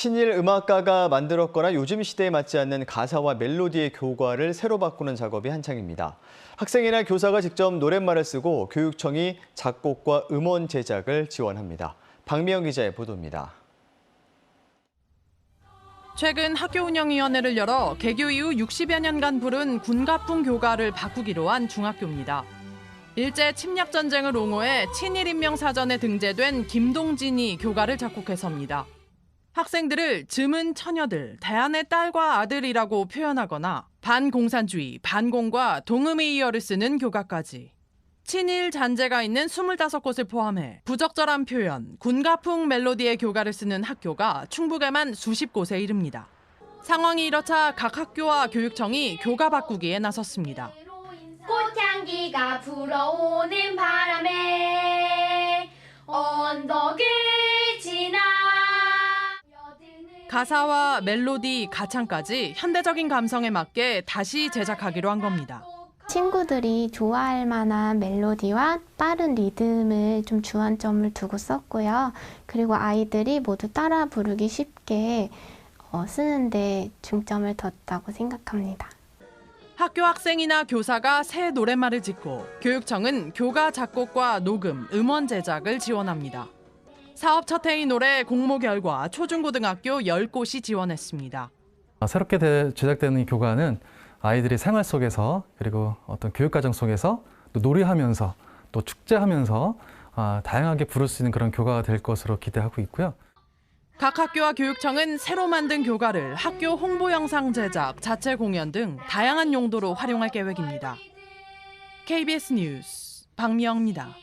친일 음악가가 만들었거나 요즘 시대에 맞지 않는 가사와 멜로디의 교과를 새로 바꾸는 작업이 한창입니다. 학생이나 교사가 직접 노랫말을 쓰고 교육청이 작곡과 음원 제작을 지원합니다. 박미영 기자의 보도입니다. 최근 학교운영위원회를 열어 개교 이후 60여 년간 부른 군가풍 교가를 바꾸기로 한 중학교입니다. 일제 침략 전쟁을 옹호해 친일 인명 사전에 등재된 김동진이 교가를 작곡해서입니다. 학생들을 즈문 처녀들, 대안의 딸과 아들이라고 표현하거나 반공산주의, 반공과 동음의 이어를 쓰는 교가까지. 친일 잔재가 있는 25곳을 포함해 부적절한 표현, 군가풍 멜로디의 교가를 쓰는 학교가 충북에만 수십 곳에 이릅니다. 상황이 이렇자 각 학교와 교육청이 교가 바꾸기에 나섰습니다. 꽃향기가 불어오는 바 가사와 멜로디, 가창까지 현대적인 감성에 맞게 다시 제작하기로 한 겁니다. 친구들이 좋아할 만한 멜로디와 빠른 리듬을 좀 주안점을 두고 썼고요. 그리고 아이들이 모두 따라 부르기 쉽게 어, 쓰는데 중점을 뒀다고 생각합니다. 학교 학생이나 교사가 새 노랫말을 짓고 교육청은 교가 작곡과 녹음, 음원 제작을 지원합니다. 사업 첫 해인 올해 공모 결과 초중고등학교 10곳이 지원했습니다. 아, 새롭게 대- 제작되는 이 교과는 아이들이 생활 속에서 그리고 어떤 교육 과정 속에서 또 놀이하면서 또 축제하면서 아, 다양하게 부를 수 있는 그런 교과가 될 것으로 기대하고 있고요. 각 학교와 교육청은 새로 만든 교가를 학교 홍보 영상 제작, 자체 공연 등 다양한 용도로 활용할 계획입니다. KBS 뉴스 박미영입니다.